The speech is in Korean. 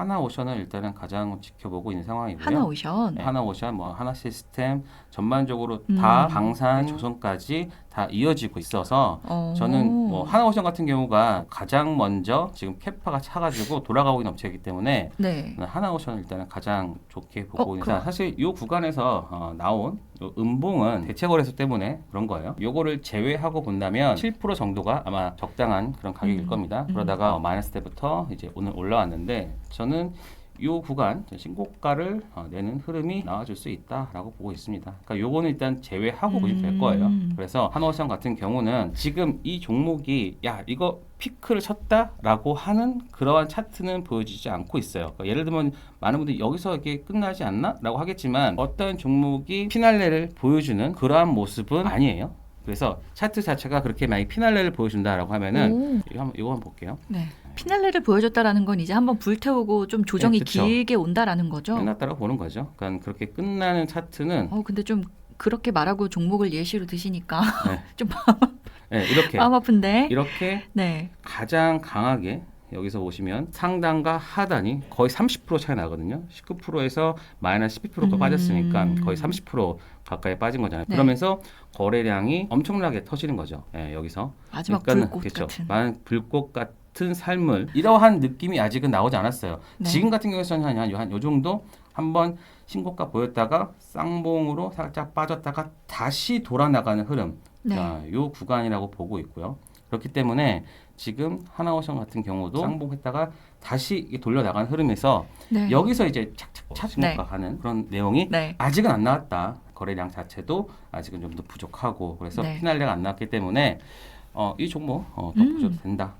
하나 오션을 일단은 가장 지켜보고 있는 상황이고요. 하나 오션. 네, 하나 오션, 뭐 하나 시스템 전반적으로 다 음. 방산 조선까지 다 이어지고 있어서 어. 저는 뭐 하나오션 같은 경우가 가장 먼저 지금 캐파가 차가지고 돌아가고 있는 업체이기 때문에 네. 하나오션을 일단은 가장 좋게 보고 어, 있는 사 사실 이 구간에서 어, 나온 요 음봉은 대체 거래소 때문에 그런 거예요. 요거를 제외하고 본다면 7% 정도가 아마 적당한 그런 가격일 음, 겁니다. 음. 그러다가 어, 마이너스 때부터 이제 오늘 올라왔는데 저는 이 구간 신고가를 어, 내는 흐름이 나와줄 수 있다라고 보고 있습니다. 그러니까 요거는 일단 제외하고 보시면 될 거예요. 음. 그래서 한오션 같은 경우는 지금 이 종목이 야 이거 피크를 쳤다라고 하는 그러한 차트는 보여지지 않고 있어요. 그러니까 예를 들면 많은 분들이 여기서 이게 끝나지 않나?라고 하겠지만 어떤 종목이 피날레를 보여주는 그러한 모습은 아니에요. 그래서 차트 자체가 그렇게 많이 피날레를 보여준다라고 하면은 오. 이거 한번 이거 한번 볼게요. 네. 피날레를 보여줬다라는 건 이제 한번 불태우고 좀 조정이 네, 그쵸. 길게 온다라는 거죠. 끝났다고 보는 거죠. 그러니까 그렇게 끝나는 차트는 어 근데 좀 그렇게 말하고 종목을 예시로 드시니까 네. 좀 네, 이렇게 마음 아픈데. 이렇게 네. 가장 강하게 여기서 보시면 상단과 하단이 거의 30% 차이 나거든요. 19%에서 마이너스 12%가 음. 빠졌으니까 거의 30% 가까이 빠진 거잖아요. 네. 그러면서 거래량이 엄청나게 터지는 거죠. 예, 여기서. 마지막 불꽃 그렇죠. 같은. 만 불꽃 같은 삶을 이러한 느낌이 아직은 나오지 않았어요. 네. 지금 같은 경우에는 한, 한, 요 정도 한번 신고가 보였다가 쌍봉으로 살짝 빠졌다가 다시 돌아 나가는 흐름. 네. 자, 요 구간이라고 보고 있고요. 그렇기 때문에 지금 하나오션 같은 경우도 쌍봉했다가 다시 돌려 나가는 흐름에서 네. 여기서 이제 착착착 네. 신고가하는 그런 내용이 네. 아직은 안 나왔다. 거래량 자체도 아직은 좀 더 부족하고 그래서 네. 피날레가 안 나왔기 때문에 어, 이 종목 어, 더 음. 보셔도 된다.